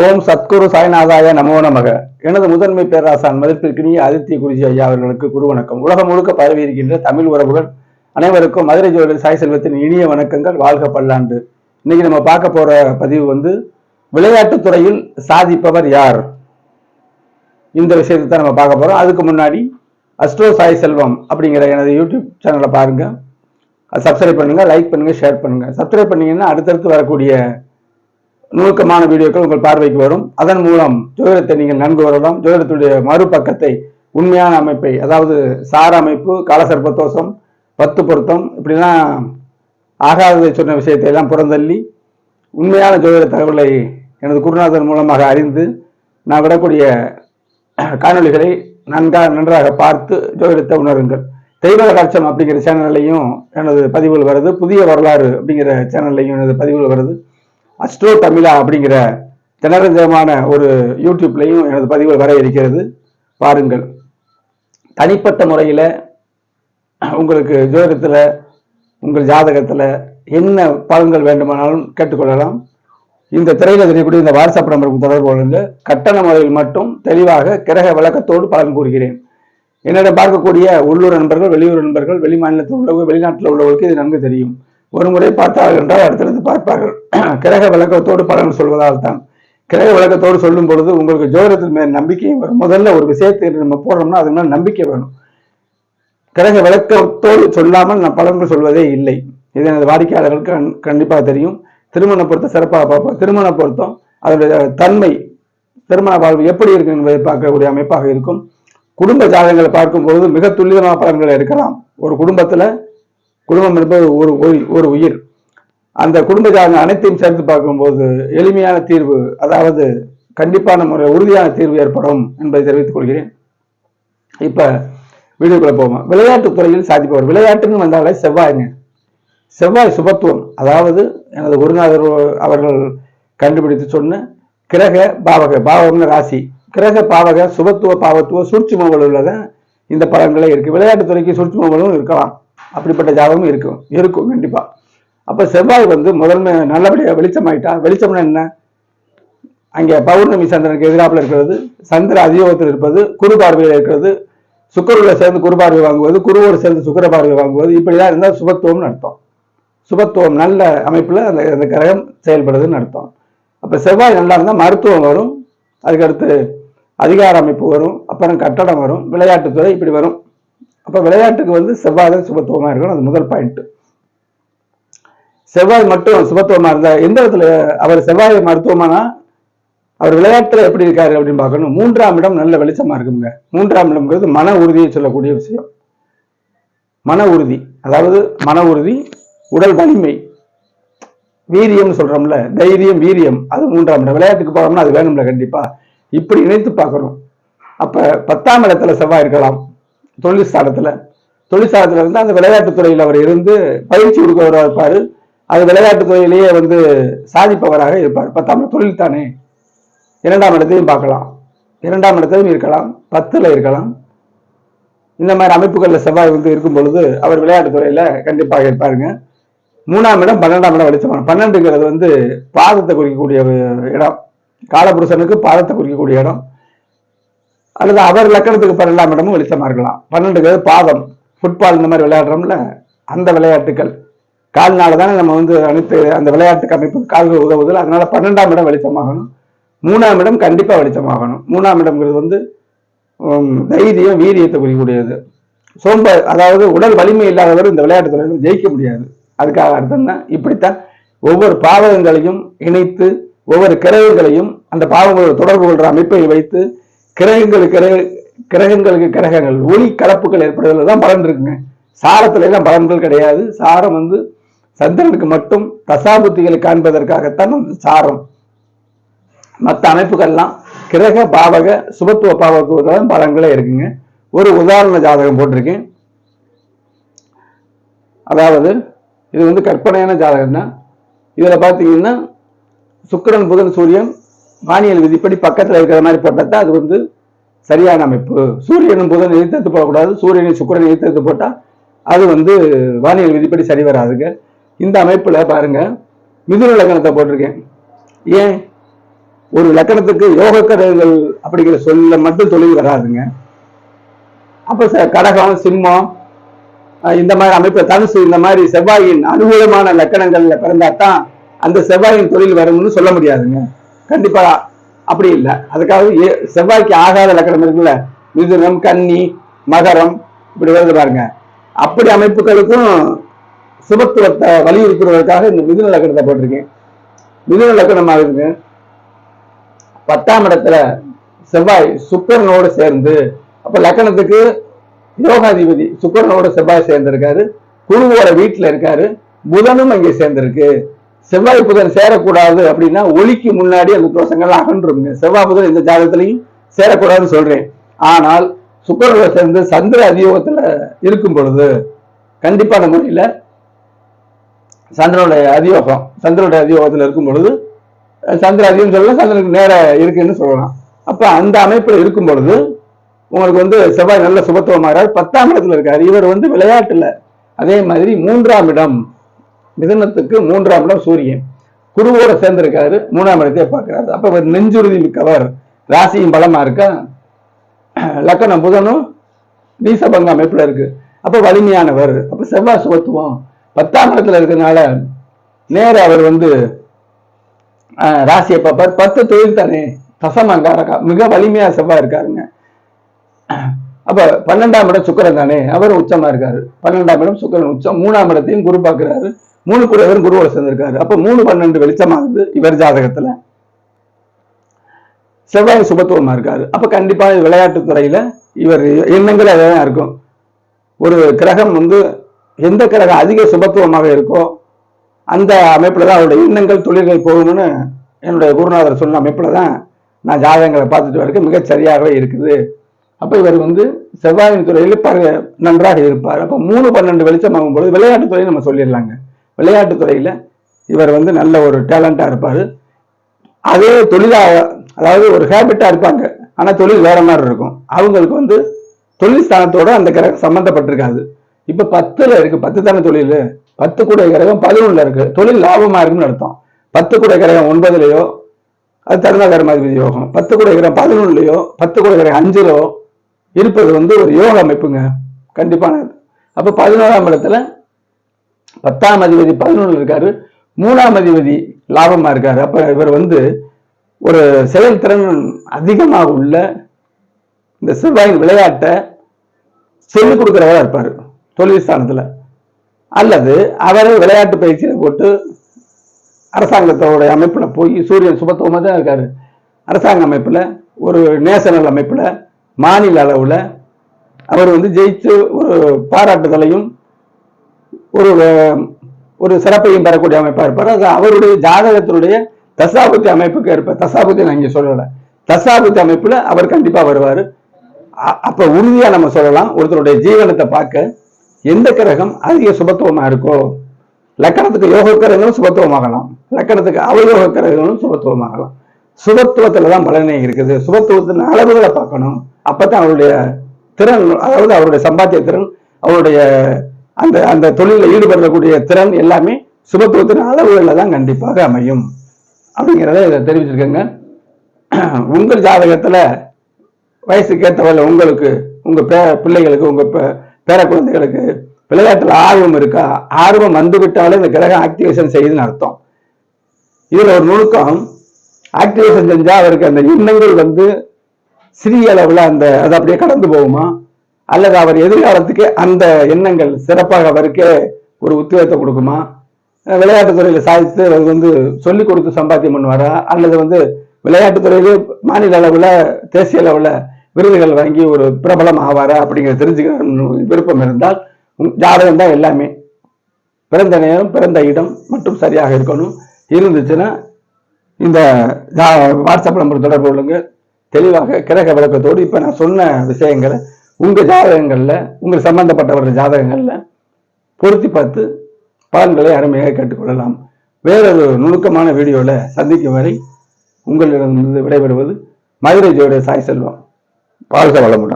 ஓம் சத்குரு சாய்நாதாய நமோ நமக. எனது முதன்மை பேராசான் மதிப்பிற்கினிய ஆதித்ய குருஜி ஐயா அவர்களுக்கு குரு வணக்கம். உலகம் முழுக்க பரவி இருக்கின்ற தமிழ் உறவுகள் அனைவருக்கும் மதுரை ஜோதி சாய் செல்வத்தின் இனிய வணக்கங்கள். வாழ்க பல்லாண்டு. இன்னைக்கு நம்ம பார்க்க போற பதிவு வந்து விளையாட்டுத் துறையில் சாதிப்பவர் யார்? இந்த விஷயத்தை தான் நம்ம பார்க்க போறோம். அதுக்கு முன்னாடி அஸ்ட்ரோ சாய் செல்வம் அப்படிங்கிற எனது யூடியூப் சேனலை பாருங்க. சப்ஸ்கிரைப் பண்ணுங்க லைக் பண்ணுங்க ஷேர் பண்ணுங்க. சப்ஸ்கிரைப் பண்ணீங்கன்னா அடுத்தடுத்து வரக்கூடிய நுணுக்கமான வீடியோக்கள் உங்கள் பார்வைக்கு வரும். அதன் மூலம் ஜோதிடத்தை நீங்கள் நன்கு வரலாம் ஜோதிடத்துடைய மறுபக்கத்தை உண்மையான அமைப்பை அதாவது சார அமைப்பு காலசர்ப்பத்தோஷம் பத்து பொருத்தம் இப்படிலாம் ஆகாததை சொன்ன விஷயத்தை எல்லாம் புறந்தள்ளி உண்மையான ஜோதிட தகவலை எனது குருநாதன் மூலமாக அறிந்து நான் விடக்கூடிய காணொளிகளை நன்கா நன்றாக பார்த்து ஜோதிடத்தை உணருங்கள். தெய்வ கட்சம் அப்படிங்கிற சேனல்லையும் எனது பதிவுகள் வருது. புதிய வரலாறு அப்படிங்கிற சேனல்லையும் எனது பதிவுகள் வருது. அஸ்ட்ரோ தமிழா அப்படிங்கிற திணறஞ்சமான ஒரு யூடியூப்லையும் எனது பதிவுகள் வர இருக்கிறது. பாருங்கள். தனிப்பட்ட முறையில் உங்களுக்கு ஜோதிடத்தில் உங்கள் ஜாதகத்தில் என்ன பலன்கள் வேண்டுமானாலும் கேட்டுக்கொள்ளலாம். இந்த திரையில் தெரியக்கூடிய இந்த வாட்ஸ்அப் நம்பருக்கு தொடர்பு கொள்ளுங்க. கட்டண முறையில் மட்டும் தெளிவாக கிரக விளக்கத்தோடு பலன் கூறுகிறேன். என்னிடம் பார்க்கக்கூடிய உள்ளூர் நண்பர்கள் வெளியூர் நண்பர்கள் வெளி மாநிலத்தில் உள்ளவர்கள் வெளிநாட்டில் உள்ளவர்களுக்கு இது நன்கு தெரியும். ஒரு முறை பார்த்தார்கள் என்றால் அடுத்தடுத்து பார்ப்பார்கள். கிரக விளக்கத்தோடு பலன் சொல்வதால் தான். கிரக விளக்கத்தோடு சொல்லும் பொழுது உங்களுக்கு ஜோதிடத்தின் மேல் நம்பிக்கையும் வரும். முதல்ல ஒரு விஷயத்தை நம்ம போடுறோம்னா அதுக்கு மேலே நம்பிக்கை வேணும். கிரக விளக்கத்தோடு சொல்லாமல் நான் பலன்கள் சொல்வதே இல்லை. இது எனது வாடிக்கையாளர்களுக்கு கண்டிப்பாக தெரியும். திருமண பொருத்தம் சிறப்பாக பார்ப்போம். திருமண பொருத்தம் அதனுடைய தன்மை திருமண வாழ்வு எப்படி இருக்கு என்பதை பார்க்கக்கூடிய அமைப்பாக இருக்கும். குடும்ப ஜாதகங்களை பார்க்கும்போது மிக துல்லியமான பலன்களை எடுக்கலாம். ஒரு குடும்பத்துல குடும்பம் என்பது ஒரு உயிர்- ஒரு உயிர். அந்த குடும்ப ஜாதகம் அனைத்தையும் சேர்த்து பார்க்கும்போது எளிமையான தீர்வு அதாவது கண்டிப்பான முறை உறுதியான தீர்வு ஏற்படும் என்பதை தெரிவித்துக் கொள்கிறேன். இப்ப வீடியோக்குள்ள போவோம். விளையாட்டுத் துறையில் சாதிப்பவர். விளையாட்டுன்னு வந்தாலே செவ்வாய்ங்க. செவ்வாய் சுபத்துவம். அதாவது எனது குருநாதர் அவர்கள் கண்டுபிடித்து சொன்ன கிரக பாவக பாவகம்னு ராசி. கிரக பாவக சுபத்துவ பாவத்துவ சூட்சுமங்கள் உள்ளத இந்த பலன்களே இருக்கு. விளையாட்டுத் துறைக்கு சூட்சுமங்களும் இருக்கலாம். அப்படிப்பட்ட ஜாதகமும் இருக்கும். இருக்கும் கண்டிப்பா. அப்ப செவ்வாய் வந்து முதன்மை நல்லபடியா வெளிச்சமாயிட்டா வெளிச்சம்னா என்ன? அங்கே பௌர்ணமி சந்திரனுக்கு எதிராப்பில் இருக்கிறது சந்திர அதியோகத்தில் இருப்பது குரு பார்வையில் இருக்கிறது சுக்கரோட சேர்ந்து குரு பார்வை வாங்குவது குருவோடு சேர்ந்து சுக்கர பார்வை வாங்குவது இப்படிதான் இருந்தால் சுபத்துவம்னு அர்த்தம். சுபத்துவம் நல்ல அமைப்பில் அந்த அந்த கிரகம் செயல்படுதுன்னு அர்த்தம். அப்போ செவ்வாய் நல்லா இருந்தால் மருத்துவம் வரும் அதுக்கடுத்து அதிகார அமைப்பு வரும் அப்புறம் கட்டடம் வரும் விளையாட்டுத்துறை இப்படி வரும். அப்ப விளையாட்டுக்கு வந்து செவ்வாய் தான் சுபத்துவமா இருக்கணும். அது முதல் பாயிண்ட் செவ்வாய் மட்டும் சுபத்துவமா இருந்தால் எந்த இடத்துல அவர் செவ்வாய் மருத்துவமானா அவர் விளையாட்டுல எப்படி இருக்காரு அப்படின்னு பார்க்கணும். மூன்றாம் இடம் நல்ல வெளிச்சமா இருக்குங்க. மூன்றாம் இடம்ங்கிறது மன உறுதியை சொல்லக்கூடிய விஷயம். மன உறுதி. அதாவது மன உறுதி உடல் வலிமை. வீரியம்னு சொல்றோம்ல தைரியம் வீரியம். அது மூன்றாம் இடம். விளையாட்டுக்கு போகிறோம்னா அது வேணும்ல கண்டிப்பா. இப்படி இணைத்து பார்க்கணும். அப்ப பத்தாம் இடத்துல செவ்வாய் இருக்கலாம். தொழிற்சாலத்துல. தொழிற்சாலத்துல வந்து இருந்து அந்த விளையாட்டுத் துறையில் அவர் இருந்து பயிற்சி கொடுக்கிறவராக இருப்பாரு. அது விளையாட்டுத் துறையிலேயே வந்து சாதிப்பவராக இருப்பார். பத்தாம் தொழில் தானே. இரண்டாம் இடத்தையும் பார்க்கலாம். இரண்டாம் இடத்திலும் இருக்கலாம். பத்துல இருக்கலாம். இந்த மாதிரி அமைப்புகளில் செவ்வாய் வந்து இருக்கும் பொழுது அவர் விளையாட்டுத் துறையில கண்டிப்பாக இருப்பாருங்க. மூணாம் இடம் பன்னெண்டாம் இடம் வெளிச்சமான. பன்னெண்டுங்கிறது வந்து பாதத்தை குறிக்கக்கூடிய இடம். காலபுருஷனுக்கு பாதத்தை குறிக்கக்கூடிய இடம். அல்லது அவர் லக்கணத்துக்கு பன்னெண்டாம் இடமும் வெளிச்சமா இருக்கலாம். பன்னெண்டுக்கு பாதம் ஃபுட்பால் இந்த மாதிரி விளையாடுறோம்ல அந்த விளையாட்டுகள் கால்னால தானே நம்ம வந்து அனைத்து அந்த விளையாட்டுக்கு அமைப்பு கால்கள் உதவுதல். அதனால பன்னெண்டாம் இடம் வெளிச்சமாகணும். மூணாம் இடம் கண்டிப்பா வெளிச்சமாகணும். மூணாம் இடம்ங்கிறது வந்து தைரியம் வீரியத்தை குறிக்கக்கூடியது. சோம்ப அதாவது உடல் வலிமை இல்லாதவர் இந்த விளையாட்டு துறையில் ஜெயிக்க முடியாது. அதுக்காக அர்த்தம் தான். இப்படித்தான் ஒவ்வொரு பாவகங்களையும் இணைத்து ஒவ்வொரு கிரகங்களையும் அந்த பாவங்களோட தொடர்பு கொள்ற அமைப்பை வைத்து கிரகங்களுக்கு கிரக- கிரகங்களுக்கு கிரகங்கள் ஒளி கலப்புகள் ஏற்படுவதில் தான் பலன் இருக்குங்க. சாரத்துல எல்லாம் பலன்கள் கிடையாது. சாரம் வந்து சந்திரனுக்கு மட்டும் தசாபுத்திகளை காண்பதற்காகத்தான் அந்த சாரம். மற்ற அமைப்புகள்லாம் கிரக பாவக சுபத்துவ பாவத்துவத்தான் பலன்களே இருக்குங்க. ஒரு உதாரண ஜாதகம் போட்டிருக்கேன். அதாவது இது வந்து கற்பனையான ஜாதகம் தான் இதில் பார்த்தீங்கன்னா சுக்கிரன் புதன் சூரியன் வானியல் விதிப்படி பக்கத்துல இருக்கிற மாதிரி போட்டால் தான் அது வந்து சரியான அமைப்பு. சூரியனும் புதன் எதிர்த்து போடக்கூடாது. சூரியனை சுக்கரனை எதிர்த்து போட்டா அது வந்து வானியல் விதிப்படி சரி வராதுங்க. இந்த அமைப்புல பாருங்க மிதுன லக்கணத்தை போட்டிருக்கேன். ஏன்? ஒரு லக்கணத்துக்கு யோகக்கரங்கள் அப்படிங்கிற சொல்ல மட்டும் தொழில் வராதுங்க. அப்ப ச- கடகம் சிம்மம் இந்த மாதிரி அமைப்பு தனுசு இந்த மாதிரி செவ்வாயின் அனுகூலமான லக்கணங்கள்ல பிறந்தாதான் அந்த செவ்வாயின் தொழில் வரும்னு சொல்ல முடியாதுங்க. கண்டிப்பா அப்படி இல்லை. அதுக்காக செவ்வாய்க்கு ஆகாத லக்கணம் இருக்குல்ல? மிதுனம் கன்னி மகரம் இப்படி வருது பாருங்க. அப்படி அமைப்புகளுக்கும் சுபத்துவத்தை வலியுறுத்துவதற்காக இந்த மிதுன லக்கணத்தை போட்டிருக்கேன். மிதுன லக்கணம் ஆகுதுங்க பத்தாம் இடத்துல செவ்வாய் சுக்கரனோடு சேர்ந்து அப்ப லக்கணத்துக்கு யோகாதிபதி சுக்கரனோட செவ்வாய் சேர்ந்திருக்காரு. குருவோட வீட்டுல இருக்காரு. புதனும் அங்கே சேர்ந்திருக்கு. செவ்வாய் புதன் சேரக்கூடாது அப்படின்னா ஒளிக்கு முன்னாடி அந்த தோஷங்கள் அகன்றுங்க செவ்வாய் புதன் இந்த ஜாதகத்திலையும் சேரக்கூடாதுன்னு சொல்றேன். ஆனால் சுக்கரோட சேர்ந்து சந்திர அதியோகத்துல இருக்கும் பொழுது கண்டிப்பான முறையில சந்திரனுடைய அதியோகம் சந்திரனுடைய அதியோகத்துல இருக்கும் பொழுது சந்திர அதிகம் சொல்லலாம் சந்திரனுக்கு நேர இருக்குன்னு சொல்லலாம். அப்ப அந்த அமைப்புல இருக்கும் பொழுது உங்களுக்கு வந்து செவ்வாய் நல்ல சுபத்துவமாறார் பத்தாம் இடத்துல இருக்காரு. இவர் வந்து விளையாட்டுல அதே மாதிரி மூன்றாம் இடம் மிதனத்துக்கு மூன்றாம் இடம் சூரியன். குருவோட சேர்ந்திருக்காரு மூணாம் இடத்தையே பார்க்கிறாரு. அப்ப நெஞ்சுறுதி மிக்கவர். ராசியும் பலமா இருக்கா? லக்கணம் புதனும் நீசபங்க அமைப்புல இருக்கு. அப்ப வலிமையானவர். அப்ப செவ்வாய் சுபத்துவம். பத்தாம் இடத்துல இருக்கிறதுனால நேர அவர் வந்து ராசியை பார்ப்பார். பத்து தொழில் தானே. தசமங்காரகா மிக வலிமையா செவ்வாய் இருக்காருங்க. அப்ப பன்னெண்டாம் இடம் சுக்கரன் தானே. அவர் உச்சமா இருக்காரு. பன்னெண்டாம் இடம் சுக்கரன் உச்சம். மூணாம் இடத்தையும் குரு பார்க்கிறாரு. மூணு கூடவரும் குருவோட சேர்ந்திருக்காரு. அப்ப மூணு பன்னெண்டு வெளிச்சமாகுது இவர் ஜாதகத்துல. செவ்வாய் சுபத்துவமா இருக்காரு. அப்ப கண்டிப்பா விளையாட்டுத் துறையில இவர் எண்ணங்கள் அதான் இருக்கும். ஒரு கிரகம் வந்து எந்த கிரகம் அதிக சுபத்துவமாக இருக்கோ அந்த அமைப்பில் தான் அவருடைய எண்ணங்கள் தொழில்கள் போகும்னு என்னுடைய குருநாதர் சொன்ன அமைப்பில் தான் நான் ஜாதகங்களை பார்த்துட்டு வரைக்கும் மிகச் சரியாகவே இருக்குது. அப்ப இவர் வந்து செவ்வாயின் துறையில் நன்றாக இருப்பார். அப்ப மூணு பன்னெண்டு வெளிச்சமாகும் பொழுது விளையாட்டுத்துறையை நம்ம சொல்லிடலாங்க. விளையாட்டுத்துறையில் இவர் வந்து நல்ல ஒரு டேலண்டாக இருப்பார். அதே தொழிலாக அதாவது ஒரு ஹேபிட்டாக இருப்பாங்க. ஆனால் தொழில் வேற மாதிரி இருக்கும். அவங்களுக்கு வந்து தொழில் ஸ்தானத்தோட அந்த கிரகம் சம்மந்தப்பட்டிருக்காது இப்போ பத்தில் இருக்குது பத்து தானே தொழில்? பத்து கூட கிரகம் பதினொன்னுல இருக்குது தொழில் லாபமாக இருக்குன்னு அர்த்தம். பத்து கூட கிரகம் ஒன்பதுலையோ அது தருண கர்மாதிபதி யோகம். பத்து கூட கிரகம் பதினொன்றுலையோ பத்து கூட கிரகம் அஞ்சிலோ இருப்பது வந்து ஒரு யோக அமைப்புங்க. கண்டிப்பான அப்போ பதினோராம் இடத்துல பத்தாம் அதிபதி பதினொன்றுல இருக்காரு. மூணாம் அதிபதி லாபமா இருக்காரு. அப்ப இவர் வந்து ஒரு செயல்திறன் அதிகமாக உள்ள இந்த செவ்வாயின் விளையாட்டை சொல்லிக் கொடுக்குறவராக இருப்பாரு. தொழில் ஸ்தானத்தில். அல்லது அவரே விளையாட்டு பயிற்சியில் போட்டு அரசாங்கத்தோடைய அமைப்புல போய் சூரியன் சுபத்துவமாக தான் இருக்காரு. அரசாங்க அமைப்புல ஒரு நேஷனல் அமைப்புல மாநில அளவுல அவர் வந்து ஜெயிச்சு ஒரு பாராட்டுதலையும் ஒரு ஒரு சிறப்பையும் பெறக்கூடிய அமைப்பா இருப்பார். அது அவருடைய ஜாதகத்தினுடைய தசாபுத்தி அமைப்புக்கு இருப்பார் தசாபுத்தி நான் இங்க சொல்லல. தசாபுத்தி அமைப்புல அவர் கண்டிப்பா வருவார். அப்போ அப்ப உறுதியா நம்ம சொல்லலாம். ஒருத்தருடைய ஜீவனத்தை பார்க்க எந்த கிரகம் அதிக சுபத்துவமா இருக்கோ லக்கணத்துக்கு யோக கிரகங்களும் சுபத்துவமாகலாம். லக்கணத்துக்கு அவயோக கிரகங்களும் சுபத்துவமாகலாம். சுபத்துவத்துல தான் பலனே இருக்குது. சுபத்துவத்தின் அளவுகளை பார்க்கணும். அப்பதான் அவருடைய திறன் அதாவது அவருடைய சம்பாத்திய திறன் அவருடைய அந்த அந்த தொழிலில் ஈடுபடக்கூடிய திறன் எல்லாமே சுபத்துவத்தின் அளவுகளில் தான் கண்டிப்பாக அமையும். அப்படிங்கிறத இதை தெரிவிச்சிருக்கேங்க. உங்கள் ஜாதகத்துல வயசுக்கு ஏற்றவரை உங்களுக்கு உங்க பே பிள்ளைகளுக்கு உங்க பே- பேர குழந்தைகளுக்கு விளையாட்டுல ஆர்வம் இருக்கா? ஆர்வம் வந்து விட்டாலே இந்த கிரகம் ஆக்டிவேஷன் செய்யுதுன்னு அர்த்தம். இதில் ஒரு நுணுக்கம் ஆக்டிவேஷன் செஞ்சால் அவருக்கு அந்த எண்ணங்கள் வந்து சிறிய அளவுல அந்த அது அப்படியே கடந்து போகுமா? அல்லது அவர் எதிர்காலத்துக்கு அந்த எண்ணங்கள் சிறப்பாக அவருக்கே ஒரு உத்வேகத்தை கொடுக்குமா? விளையாட்டுத்துறையில் விளையாட்டுத் துறையில சாதித்து அவர் வந்து சொல்லிக் கொடுத்து சம்பாத்தியம் பண்ணுவாரா? அல்லது வந்து விளையாட்டுத் துறையிலே மாநில அளவில் தேசிய அளவில் விருதுகள் வாங்கி ஒரு பிரபலம் ஆவாரா அப்படிங்கிற தெரிஞ்சுக்க விருப்பம் இருந்தால் ஜாதகம் தான் எல்லாமே. பிறந்த நேரம் பிறந்த இடம் மட்டும் சரியாக இருக்கணும். இருந்துச்சுன்னா இந்த ஜா- வாட்ஸ்அப் நம்பர் தொடர்பு கொள்ளுங்க தெளிவாக கிரக விளக்கத்தோடு இப்போ நான் சொன்ன விஷயங்களை உங்க ஜாதகங்கள்ல உங்கள் சம்பந்தப்பட்டவர்கள் ஜாதகங்கள்ல பொருத்தி பார்த்து பலன்களை அருமையாக கேட்டுக்கொள்ளலாம். வேறொரு நுணுக்கமான வீடியோல சந்திக்கும் வரை உங்களிடமிருந்து விடைபெறுவது மதுரை சாய் செல்வம். வாழ்க வளமுடன்.